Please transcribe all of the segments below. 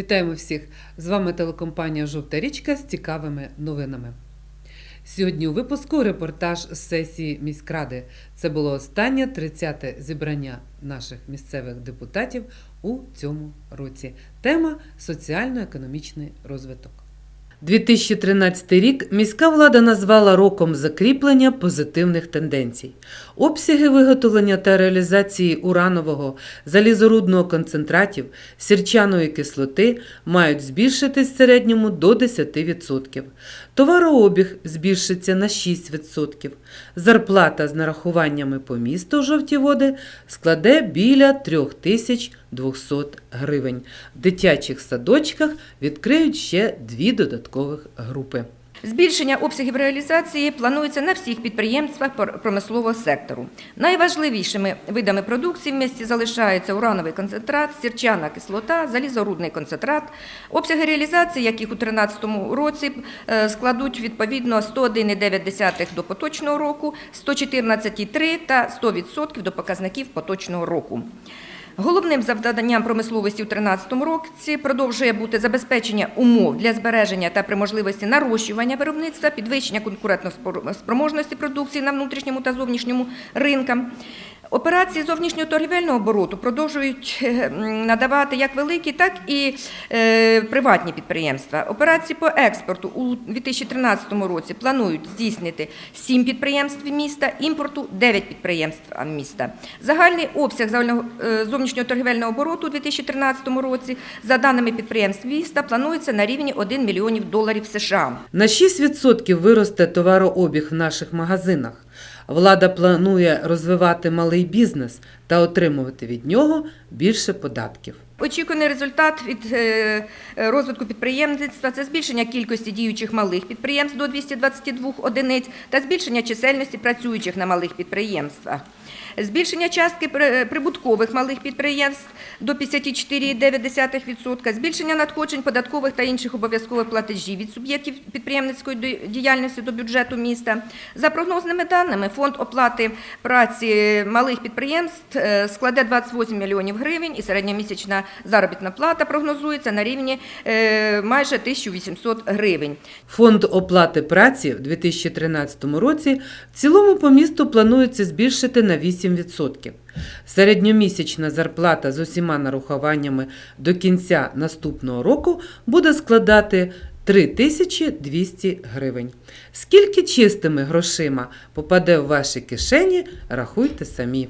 Вітаємо всіх! З вами телекомпанія Жовта річка з цікавими новинами. Сьогодні у випуску репортаж з сесії міськради. Це було останнє 30-те зібрання наших місцевих депутатів у цьому році. Тема соціально-економічний розвиток. 2013 рік міська влада назвала роком закріплення позитивних тенденцій. Обсяги виготовлення та реалізації уранового, залізорудного концентратів, сірчаної кислоти мають збільшитись в середньому до 10%. Товарообіг збільшиться на 6%. Зарплата з нарахуваннями по місту жовті води складе біля 3200 гривень. В дитячих садочках відкриють ще дві додаткових групи. Збільшення обсягів реалізації планується на всіх підприємствах промислового сектору. Найважливішими видами продукції в місті залишаються урановий концентрат, сірчана кислота, залізорудний концентрат. Обсяги реалізації, яких у 2013 році е, складуть відповідно 101,9 до поточного року, 114,3 та 100% до показників поточного року. Головним завданням промисловості у 2013 році продовжує бути забезпечення умов для збереження та при можливості нарощування виробництва, підвищення конкурентоспроможності продукції на внутрішньому та зовнішньому ринкам. Операції зовнішнього торгівельного обороту продовжують е, надавати як великі, так і е, приватні підприємства. Операції по експорту у 2013 році планують здійснити 7 підприємств міста, імпорту 9 підприємств міста. Загальний обсяг е, зовнішнього торгівельного обороту у 2013 році, за даними підприємств міста, планується на рівні 1 мільйонів доларів США. На 6% виросте товарообіг в наших магазинах. Влада планує розвивати малий бізнес та отримувати від нього більше податків. Очікуваний результат від е, розвитку підприємництва це збільшення кількості діючих малих підприємств до 222 одиниць та збільшення чисельності працюючих на малих підприємствах. Збільшення частки прибуткових малих підприємств до 54,9%, збільшення надходжень податкових та інших обов'язкових платежів від суб'єктів підприємницької діяльності до бюджету міста. За прогнозними даними, фонд оплати праці малих підприємств е, складе 28 мільйонів гривень і середньомісячна заробітна плата прогнозується на рівні е, майже 1800 гривень. Фонд оплати праці в 2013 році в цілому по місту планується збільшити на 8%. Середньомісячна зарплата з усіма нарахуваннями до кінця наступного року буде складати 3200 гривень. Скільки чистими грошима попаде в ваші кишені, рахуйте самі.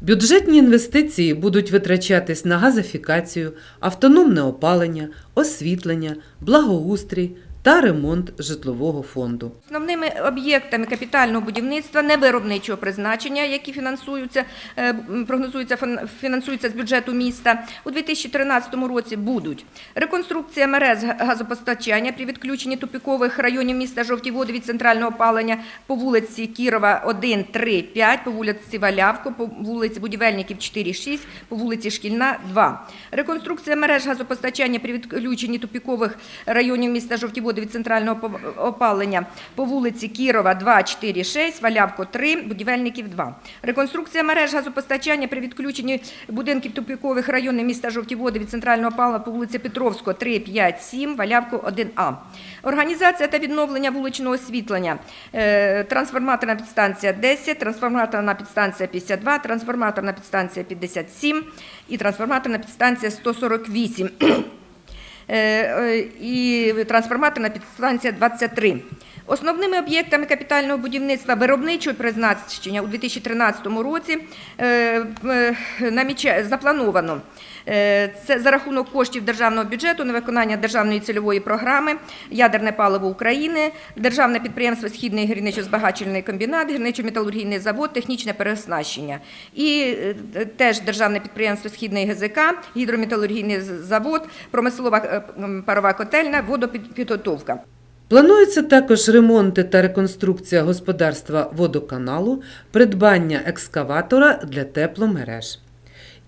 Бюджетні інвестиції будуть витрачатись на газифікацію, автономне опалення, освітлення, благоустрій та ремонт житлового фонду. Основними об'єктами капітального будівництва невиробничого призначення, які фінансуються, е, прогнозуються, фінансуються з бюджету міста, у 2013 році будуть реконструкція мереж газопостачання при відключенні тупікових районів міста Жовті води від центрального опалення по вулиці Кірова 1, 3, 5, по вулиці Валявко, по вулиці Будівельників 4, 6, по вулиці Шкільна 2. Реконструкція мереж газопостачання при відключенні тупікових районів міста Жовті води від центрального опалення по вулиці Кірова 2, 4, 6, Валявко 3, Будівельників 2. Реконструкція мереж газопостачання при відключенні будинків тупікових районів міста Жовті води від центрального опалення по вулиці Петровського 3, 5, 7, Валявко 1А. Організація та відновлення вуличного освітлення. Е, Трансформаторна підстанція 10, трансформаторна підстанція 52, трансформаторна підстанція 57 і трансформаторна підстанція 148. Е, е, і трансформаторна підстанція 23. Основними об'єктами капітального будівництва виробничого призначення у 2013 році е, е, заплановано е, це за рахунок коштів державного бюджету на виконання державної цільової програми Ядерне паливо України, державне підприємство Східний гірничо-збагачувальний комбінат, гірничо-металургійний завод, технічне переоснащення. І теж державне підприємство Східний ГЗК, гідрометалургійний завод, промислова парова котельна, водопідготовка. Плануються також ремонти та реконструкція господарства водоканалу, придбання екскаватора для тепломереж.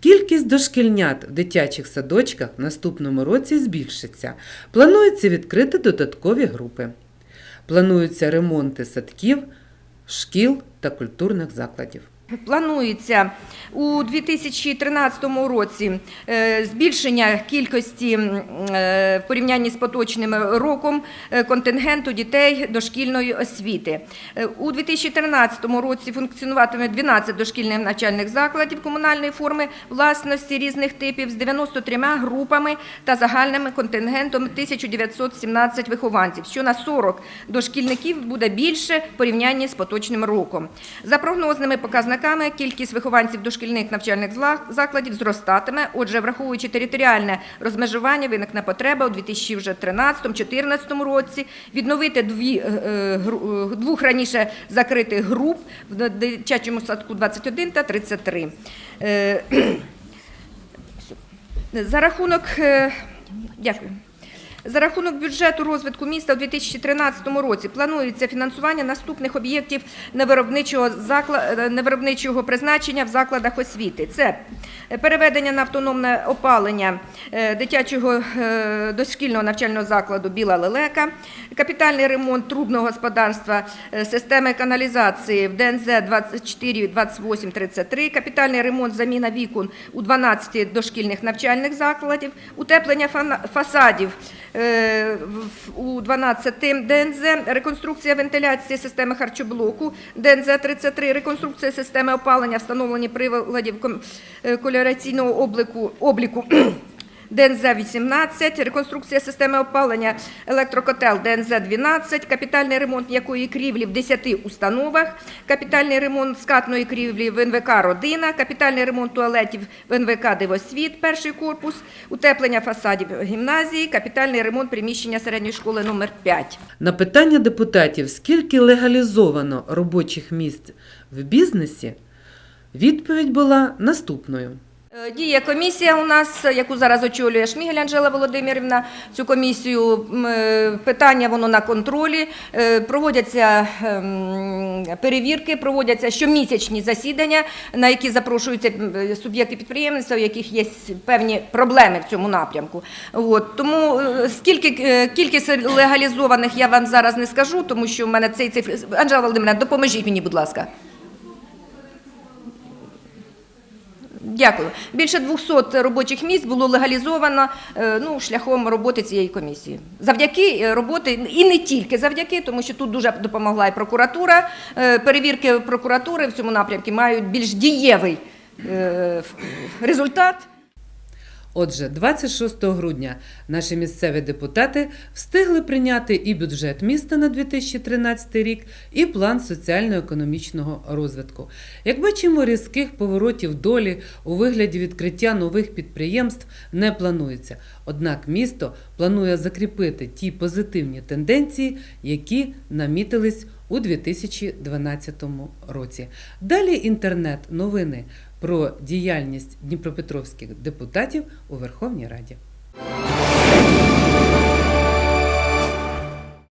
Кількість дошкільнят в дитячих садочках в наступному році збільшиться. Планується відкрити додаткові групи. Плануються ремонти садків, шкіл та культурних закладів. Планується у 2013 році е, збільшення кількості е, в порівнянні з поточним роком е, контингенту дітей дошкільної освіти. У 2013 році функціонуватиме 12 дошкільних навчальних закладів комунальної форми власності різних типів з 93 групами та загальним контингентом 1917 вихованців, що на 40 дошкільників буде більше в порівнянні з поточним роком. За прогнозними показниками, кількість вихованців дошкільних навчальних закладів зростатиме. Отже, враховуючи територіальне розмежування, виникне потреба у 2013-2014 році відновити дві, е, е, е, двох раніше закритих груп в дитячому садку 21 та 33. Е, За рахунок дякую. За рахунок бюджету розвитку міста у 2013 році планується фінансування наступних об'єктів невиробничого, закла- е, невиробничого призначення в закладах освіти. Це переведення на автономне опалення е, дитячого е, дошкільного навчального закладу Біла Лелека, капітальний ремонт трубного господарства системи каналізації в ДНЗ 24 28 33, капітальний ремонт заміна вікон у 12 дошкільних навчальних закладів, утеплення фасадів у 12 ДНЗ, реконструкція вентиляції системи харчоблоку ДНЗ 33, реконструкція системи опалення, встановлення приладів е, кольораційного обліку, обліку ДНЗ-18, реконструкція системи опалення електрокотел ДНЗ-12, капітальний ремонт м'якої крівлі в 10 установах, капітальний ремонт скатної крівлі в НВК «Родина», капітальний ремонт туалетів в НВК «Дивосвіт», перший корпус, утеплення фасадів гімназії, капітальний ремонт приміщення середньої школи номер 5. На питання депутатів, скільки легалізовано робочих місць в бізнесі, відповідь була наступною. Е, Діє комісія у нас, яку зараз очолює Шмігель Анжела Володимирівна. Цю комісію е, питання воно на контролі. Е, Проводяться ем, перевірки, проводяться щомісячні засідання, на які запрошуються суб'єкти підприємництва, у яких є певні проблеми в цьому напрямку. От тому скільки кількість легалізованих я вам зараз не скажу, тому що в мене цей цифр. Анжела Володимирівна, допоможіть мені, будь ласка. Дякую. Більше 200 робочих місць було легалізовано е, ну, шляхом роботи цієї комісії. Завдяки е, роботи, і не тільки завдяки, тому що тут дуже допомогла і прокуратура. Е, Перевірки прокуратури в цьому напрямку мають більш дієвий результат. Отже, 26 грудня наші місцеві депутати встигли прийняти і бюджет міста на 2013 рік, і план соціально-економічного розвитку. Як бачимо, різких поворотів долі у вигляді відкриття нових підприємств не планується. Однак місто планує закріпити ті позитивні тенденції, які намітились у 2012 році. Далі інтернет-новини про діяльність дніпропетровських депутатів у Верховній Раді.